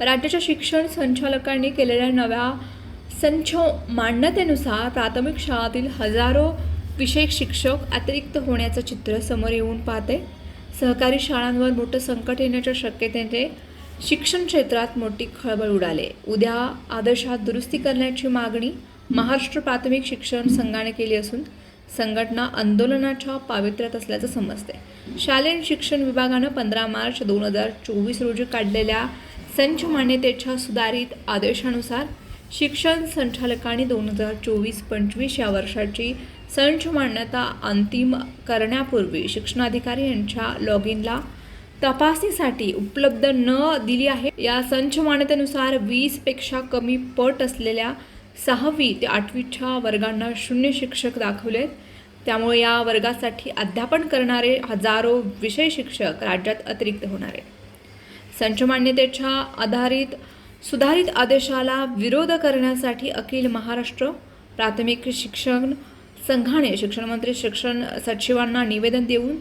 राज्याच्या शिक्षण संचालकांनी केलेल्या नव्या संच मान्यतेनुसार प्राथमिक शाळातील हजारो विषय शिक्षक अतिरिक्त होण्याचं चित्र समोर येऊन पाहते. सहकारी शाळांवर मोठं संकट येण्याच्या शक्यतेने शिक्षण क्षेत्रात मोठी खळबळ उडाले. उद्या आदर्शात दुरुस्ती करण्याची मागणी महाराष्ट्र प्राथमिक शिक्षण संघाने केली असून संघटना आंदोलनाच्या पावित्र्यात असल्याचं समजते. शालेय शिक्षण विभागानं पंधरा मार्च दोन हजार चोवीस रोजी काढलेल्या संच मान्यतेच्या सुधारित आदेशानुसार शिक्षण संचालकांनी दोन हजार चोवीस पंचवीस या वर्षाची संच मान्यता अंतिम करण्यापूर्वी शिक्षणाधिकारी यांच्या लॉग इनला तपासणीसाठी उपलब्ध न दिली आहे. या संच मान्यतेनुसार वीसपेक्षा कमी पट असलेल्या सहावी ते आठवीच्या वर्गांना शून्य शिक्षक दाखवलेत. त्यामुळे या वर्गासाठी अध्यापन करणारे हजारो विषय शिक्षक राज्यात अतिरिक्त होणार आहेत. संच मान्यतेच्या आधारित सुधारित आदेशाला विरोध करण्यासाठी अखिल महाराष्ट्र प्राथमिक शिक्षण संघाने शिक्षणमंत्री शिक्षण सचिवांना निवेदन देऊन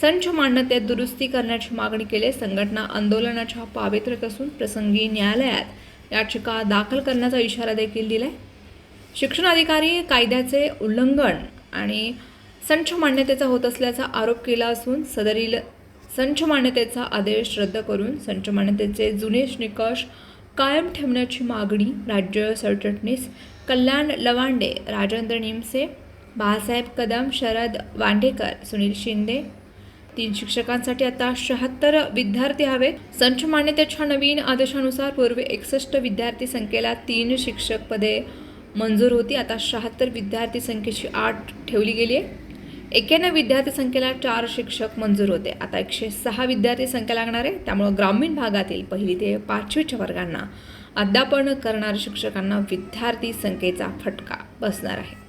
संच मान्यतेत दुरुस्ती करण्याची मागणी केली. संघटना आंदोलनाच्या पावित्र्यात असून प्रसंगी न्यायालयात याचिका दाखल करण्याचा इशारा देखील दिलाय. शिक्षण अधिकारी कायद्याचे उल्लंघन आणि संच मान्यतेचा होत असल्याचा आरोप केला असून सदरील संच मान्यतेचा आदेश रद्द करून संच मान्यतेचे जुने निकष कायम ठेवण्याची मागणी राज्य सरचिटणीस कल्याण लवांडे राजेंद्र निमसे बाळासाहेब कदम शरद वांडेकर सुनील शिंदे तीन शिक्षकांसाठी आता शहात्तर विद्यार्थी हवेत. संच मान्यतेच्या नवीन आदेशानुसार पूर्वी एकसष्ट विद्यार्थी संख्येला तीन शिक्षक पदे मंजूर होती. आता शहात्तर विद्यार्थी संख्येची आठ ठेवली गेली आहे. एक्याण्णव विद्यार्थी संख्येला चार शिक्षक मंजूर होते. आता एकशे सहा विद्यार्थी संख्या लागणार आहे. त्यामुळं ग्रामीण भागातील पहिली ते पाचवीच्या वर्गांना अध्यापन करणाऱ्या शिक्षकांना विद्यार्थी संख्येचा फटका बसणार आहे.